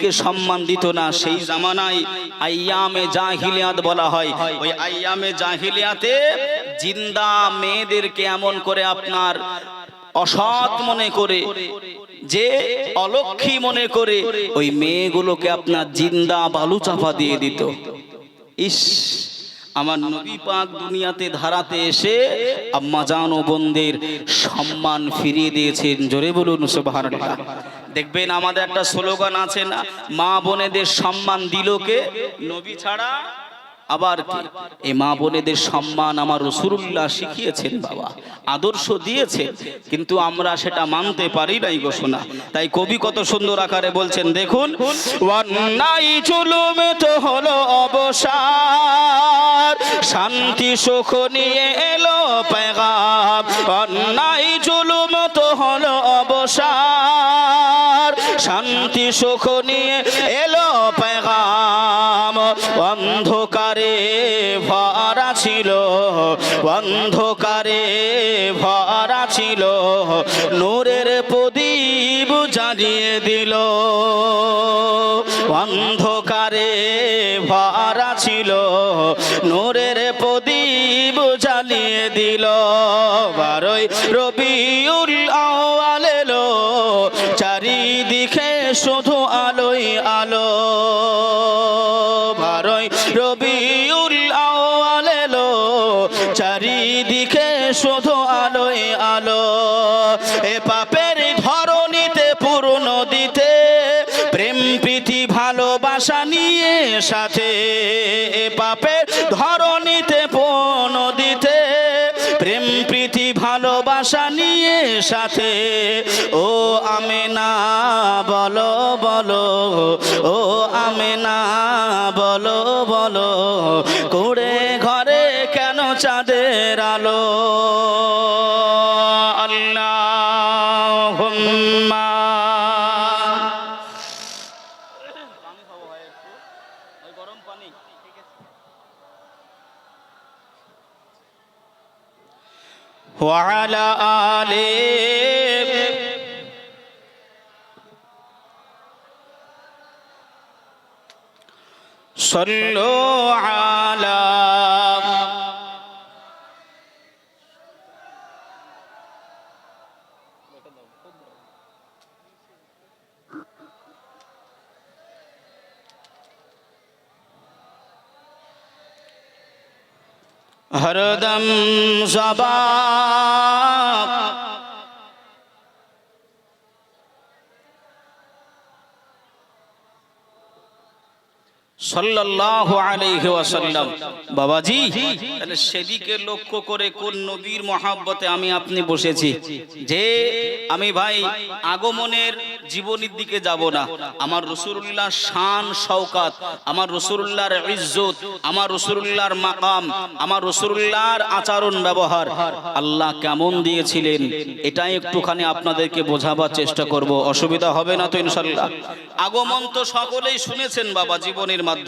কে সম্মান দিত না? সেই জামানায় আইয়ামে জাহিলিয়াত বলা হয়। ওই আইয়ামে জাহিলিয়াতে জিন্দা মেয়েদেরকে এমন করে আপনার অসৎ মনে করে, যে অলক্ষী মনে করে, ওই মেয়েগুলোকে আপনার জিন্দা বালু চাপা দিয়ে দিত। ইস, আমার নবী পাক দুনিয়াতে ধারাতে এসে আম্মা জান ও বোনদের সম্মান ফিরিয়ে দিয়েছেন। জোরে বলুন সুবহানাল্লাহ। দেখবেন আমাদের একটা স্লোগান আছে না, মা বোনেদের সম্মান দিল কে? নবী ছাড়া আবার এই মা বোনেদের সম্মান আমার রসুল্লাহ শিখিয়েছেন বাবা, আদর্শ দিয়েছে কিন্তু আমরা সেটা মানতে পারি নাই শোনা তাই কবি কত সুন্দর আকারে বলছেন, দেখুন চুলুমে তো হলো অবসার শান্তি সুখ নিয়ে এলো পেগাম অন্যায় জুলুম তো হলো অবসার। শান্তি, সুখ নিয়ে এলো পেগাম। অন্ধকারে ভরা ছিল, অন্ধকারে ভরা ছিল। নূরের প্রদীপ জ্বালিয়ে দিল। অন্ধকারে ভরা ছিল, নূরের দিল। বারোই রবিউল আওয়াল চারিদিকে শুধু আলোই আলো। বারোই রবিউল আওয়াল এলো। চারিদিকে শুধু আলোই আলো। এ পাপের ধরণীতে পূর্ণ দিতে, প্রেম, প্রীতি, ভালোবাসা নিয়ে সাথে। এ পাপের ধরণীতে ভালোবাসা নিয়ে সাথে। ও আমি না বলো বলো। ও আমি না বলো বলো। কুড়ে ঘরে কেন চাঁদের আলো? وعلى آله صلوا على هردم জবাব। সাল্লাল্লাহু আলাইহি ওয়াসাল্লাম বাবাজি তাহলে সেদিকে লক্ষ্য করে কোন নবীর মহাব্বতে আমি আপনি বসেছি? যে আমি ভাই আগমনের জীবনীর দিকে যাব না। আমার রসুল্লাহ শান শওকাত আমার রসুল্লাহর ইজ্জত আমার রসুল্লাহর মাকাম আমার রসুল্লাহর আচরণ ব্যবহার আল্লাহ কেমন দিয়েছিলেন? এটাই একটুখানি আপনাদেরকে বোঝাবার চেষ্টা করব। অসুবিধা হবে না তো ইনশাল্লাহ আগমন তো সকলেই শুনেছেন বাবা জীবনের মাধ্যমে।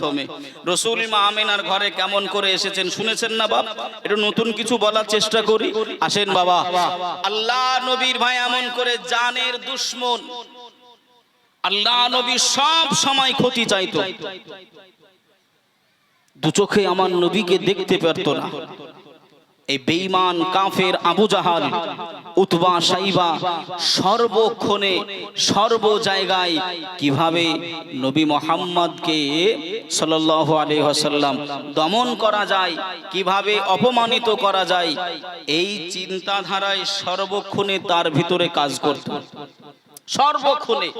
রসুল মা আমিনার ঘরে কেমন করে এসেছেন শুনেছেন না বাপ? একটু নতুন কিছু বলার চেষ্টা করি। আসেন বাবা। আল্লাহ নবীর ভাই এমন করে জানের দুশ্মন। আল্লাহ নবী সব সময় ক্ষতি চাইতো। দু চোখে আমার নবীকে দেখতে পারতো না। এই বেঈমান কাফের আবু জাহাল, উতবা সাইবা সর্বক্ষণে, সর্ব জায়গায় কীভাবে নবী মোহাম্মদকে সাল্লাল্লাহু আলাইহি ওয়াসাল্লাম দমন করা যায়, কীভাবে অপমানিত করা যায়, এই চিন্তাধারায় সর্বক্ষণে তার ভিতরে কাজ করত। সর্বক্ষণে,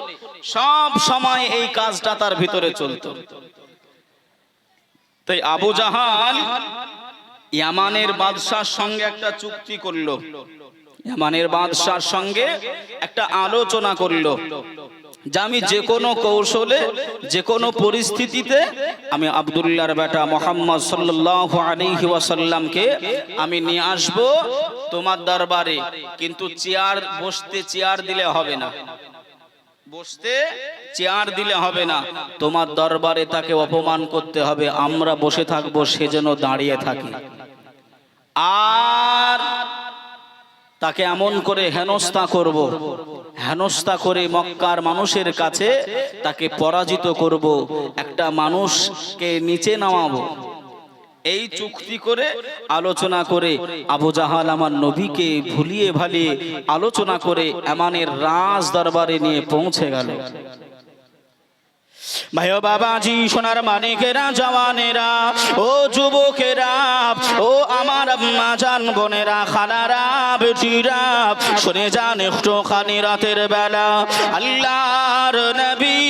সব সময় এই কাজটা তার ভিতরে চলতো। তাই আবু জাহাল ইয়ামানের বাদশার সঙ্গে একটা চুক্তি করল। ইয়ামানের বাদশার সঙ্গে একটা আলোচনা করল। যে আমি যে কোনো কৌশলে, যে কোনো পরিস্থিতিতে আমি আবদুল্লাহর বেটা মোহাম্মদ সাল্লাল্লাহু আলাইহি ওয়াসাল্লামকে আমি নিয়ে আসব তোমার দরবারে। কিন্তু চেয়ার, বসতে চেয়ার দিলে হবে না। বসতে চেয়ার দিলে হবে না। তোমার দরবারে তাকে অপমান করতে হবে। আমরা বসে থাকব, সে যেন দাঁড়িয়ে থাকে। আর তাকে এমন করে হেনস্থা করব, হেনস্থা করে মক্কার মানুষের কাছে তাকে পরাজিত করব, একটা মানুষকে নিচে নামাবো। এই চুক্তি করে আলোচনা করে আবু জাহাল আমার নবীকে ভুলিয়ে ভালিয়ে আলোচনা করে এমানের রাজ দরবারে নিয়ে পৌঁছে গেল। ভাইও বাবাজি, সোনার মানিকেরা জওয়ানেরা, ও যুবকেরা, ও আমার আম্মা জান বোনেরা, খালারা, বেটিরা, শুনে যান একটু খানি রাতের বেলা। আল্লাহর নবী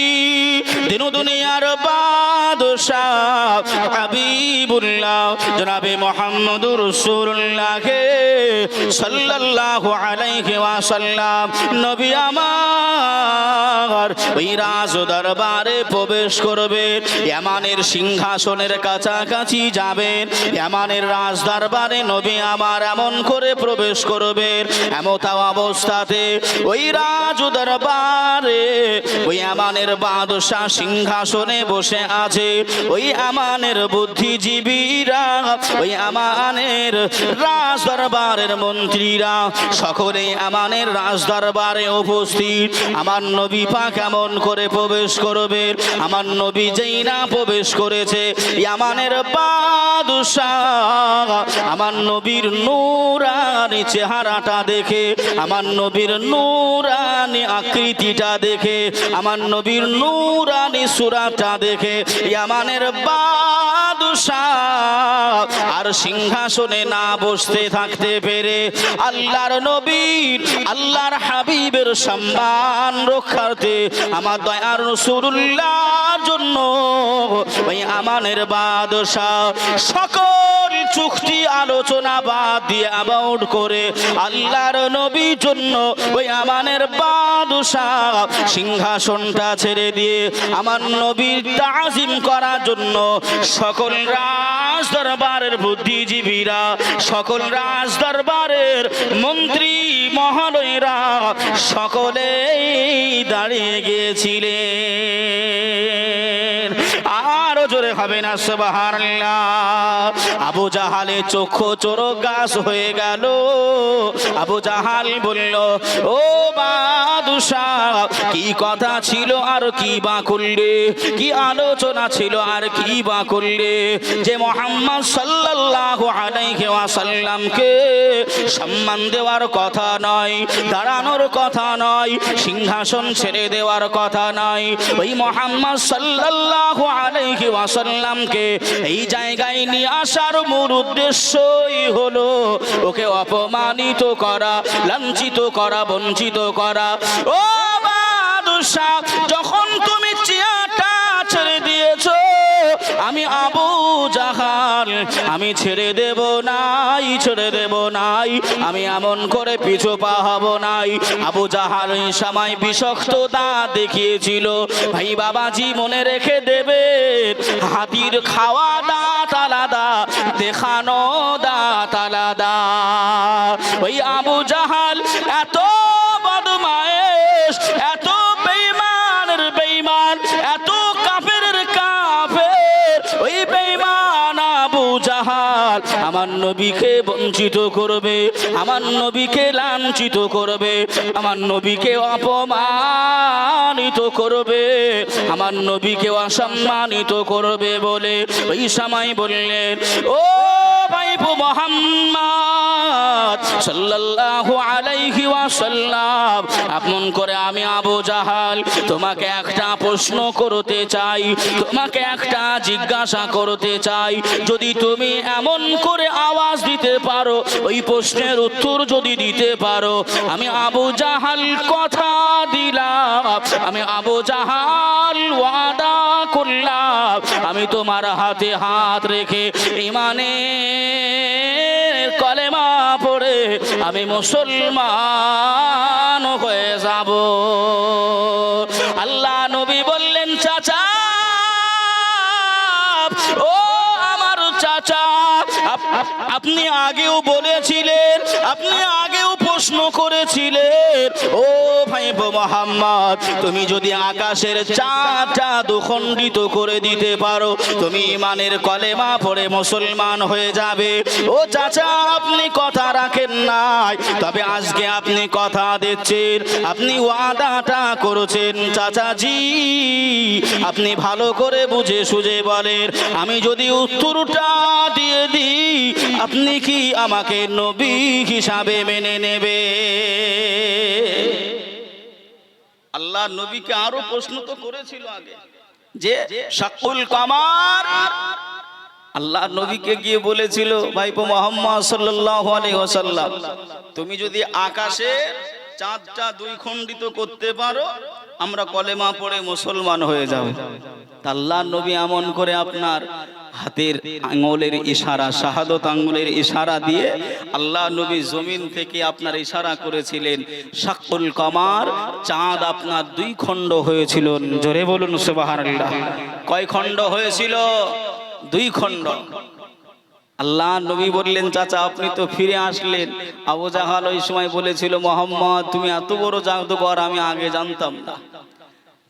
দিনু দুনিয়ার বাদশাহ হাবিবুল্লাহ, জনাবে মোহাম্মদুর রাসূলুল্লাহকে সাল্লাল্লাহু আলাইহি ওয়াসাল্লাম। নবী আমার ওই রাজ দরবারে প্রবেশ করবে, ইয়ামানের সিংহাসনের কাছাকাছি যাবেন ইয়ামানের রাজ দরবারে নবী আমার এমন করে প্রবেশ করবে, এমতা অবস্থাতে ওই রাজ দরবারে ওই আমানের বাদশাহ সিংহাসনে বসে আছে। ওই আমানের বুদ্ধিজীবীরা, ওই আমানের রাজ দরবারের মন্ত্রীরা সকলে আমানের রাজ দরবারে উপস্থিত। আমার নবী পা কেমন করে প্রবেশ করবে। আমার নবী যেই না প্রবেশ করেছে ইয়ামানের বাদশাহ, আমার নবীর নূরানি চেহারাটা দেখে, আমার নবীর নূরানি আকৃতিটা দেখে, আমার নবীর নূরানি সুরাটা দেখে ইয়ামানের বাদশাহ আর সিংহাসনে না বসতে থাকতে পেরে আল্লাহর নবীর আল্লাহর হাবিবের সম্মান রক্ষার্থে আমার দয়ার রসুল্লাহর জন্য, ওই আমানের বাদশাহ সকল চুক্তি আলোচনা বাদ দিয়ে অ্যাবাউট করে আল্লাহর নবীর জন্য ওই আমানের বাদশাহ সিংহাসনটা ছেড়ে দিয়ে আমার নবীর তাজিম করার জন্য সকল রাজ দরবারের বুদ্ধিজীবীরা, সকল রাজ দরবারের মন্ত্রী মহালয়েরা সকলেই দাঁড়িয়ে গিয়েছিলেন। জোরে হবে না, সুবহানাল্লাহ। আবু জাহালে চক্ষু চোরক গাছ হয়ে গেল। আবু জাহাল বলল, ও বাদশাহ কি কথা ছিল আর কি বা করলে? কি আলোচনা ছিল আর কি বা করলে? যে মোহাম্মদ সাল্লাল্লাহু আলাইহি ওয়াসাল্লামকে সম্মান দেওয়ার কথা নয়, দাঁড়ানোর কথা নয়, সিংহাসন ছেড়ে দেওয়ার কথা নয়, ওই মোহাম্মদ সাল্লাল্লাহু আলাইহি ওয়াসাল্লামকে এই জায়গায় নিয়ে আসার মূল উদ্দেশ্যই হলো ওকে অপমানিত করা, লাঞ্ছিত করা, বঞ্চিত করা। ও বাদশাহ, যখন তুমি চেয়ারটা ছেড়ে দিয়েছ, আমি আবু জাহাল আমি ছেড়ে দেব নাই, ছেড়ে দেব নাই। আমি এমন করে পিছু পা হব নাই। আবু জাহাল সময় বিষাক্ত দাঁত দেখিয়েছিল। ভাই বাবাজি মনে রেখে দেবে, হাতির খাওয়া দাঁত আলাদা, দেখানো দাঁত আলাদা। ওই আবু জাহাল এত নবীকে বঞ্চিত করবে, আমার নবীকে লাঞ্ছিত করবে, আমার নবীকে অপমানিত করবে, আমার নবীকে অসম্মানিত করবে বলে ওই সময় বললেন, ও ভাইপু মোহাম্মদ সাল্লাল্লাহু আলাইহি ওয়াসাল্লাম। আপন করে আমি আবু জাহাল, তোমাকে একটা প্রশ্ন করতে চাই, তোমাকে একটা জিজ্ঞাসা করতে চাই। যদি তুমি এমন করে আওয়াজ দিতে পারো, ওই প্রশ্নের উত্তর যদি দিতে পারো, আমি আবু জাহাল কথা দিলাম, আমি আবু জাহাল ওয়াদা করলাম। আমি তোমার হাতে হাত রেখে ইমানে কলেমা পড়ে আমি মুসলমান হয়ে যাব। আল্লাহ নবী বললেন, চাচা, ও আমার চাচা আপ- আপ- আপনি আগেও বলেছিলেন, আপনি আগেও প্রশ্ন করেছিলে। ও ভাই মোহাম্মদ, তুমি যদি আকাশের চাটা দুখণ্ডিত করে দিতে পারো, তুমি ইমানের কলেমা পড়ে মুসলমান হয়ে যাবে। ও চাচা, আপনি কথা রাখেন নাই, তবে আজকে আপনি কথা দিচ্ছেন, আপনি ওয়াদাটা করেছেন চাচাজি। আপনি ভালো করে বুঝে সুঝে বলেন, আমি যদি উত্তরটা দিয়ে দিই, আপনি কি আমাকে নবী হিসাবে মেনে নেবে আল্লাহ নবীকে আরও প্রশ্ন তো করেছিল আগে, যে শাকুল কামার, আল্লাহ নবীকে গিয়ে বলেছিল, ভাইপো মোহাম্মদ আলাইহি তুমি যদি আকাশে চাঁদটা দুই খণ্ডিত করতে পারো আমরা কলেমা পড়ে মুসলমান হয়ে যাব। আল্লাহ নবী এমন করে আপনার হাতের আঙ্গুলের ইশারা, শাহাদত আঙ্গুলের ইশারা দিয়ে আল্লাহ নবী জমিন থেকে আপনার ইশারা করেছিলেন শাকুল কামার, চাঁদ আপনার দুই খণ্ড হয়েছিল। জোরে বলুন সুবহানাল্লাহ। কয় খণ্ড হয়েছিল? দুই খণ্ড। আল্লাহ নবী বললেন, চাচা, আপনি তো ফিরে আসলেন। আবু জাহাল ওই সময় বলেছিল, মোহাম্মদ, তুমি এত বড় জাদুকর, আমি আগে জানতাম না।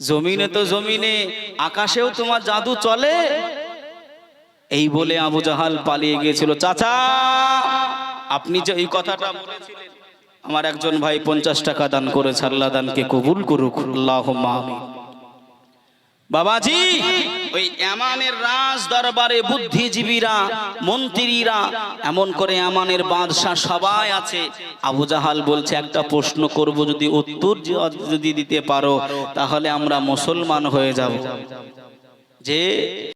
জমিনে তো জমিনে, আকাশেও তোমার জাদু চলে। এই বলে আবু জাহাল পালিয়ে গিয়েছিল। চাচা, আপনি যে এই কথাটা বলেছিলেন, আমার একজন ভাই পঞ্চাশ টাকা দান করেছে, আল্লাহ দানকে কবুল করুক। আল্লাহ বাবাজি ওই এমানের রাজ দরবারে বুদ্ধিজীবীরা মন্ত্রীরা এমন করে এমানের বাদশাহ সবাই আছে। আবু জাহাল বলছে একটা প্রশ্ন করব যদি উত্তর যদি দিতে পারো তাহলে আমরা মুসলমান হয়ে যাব। যে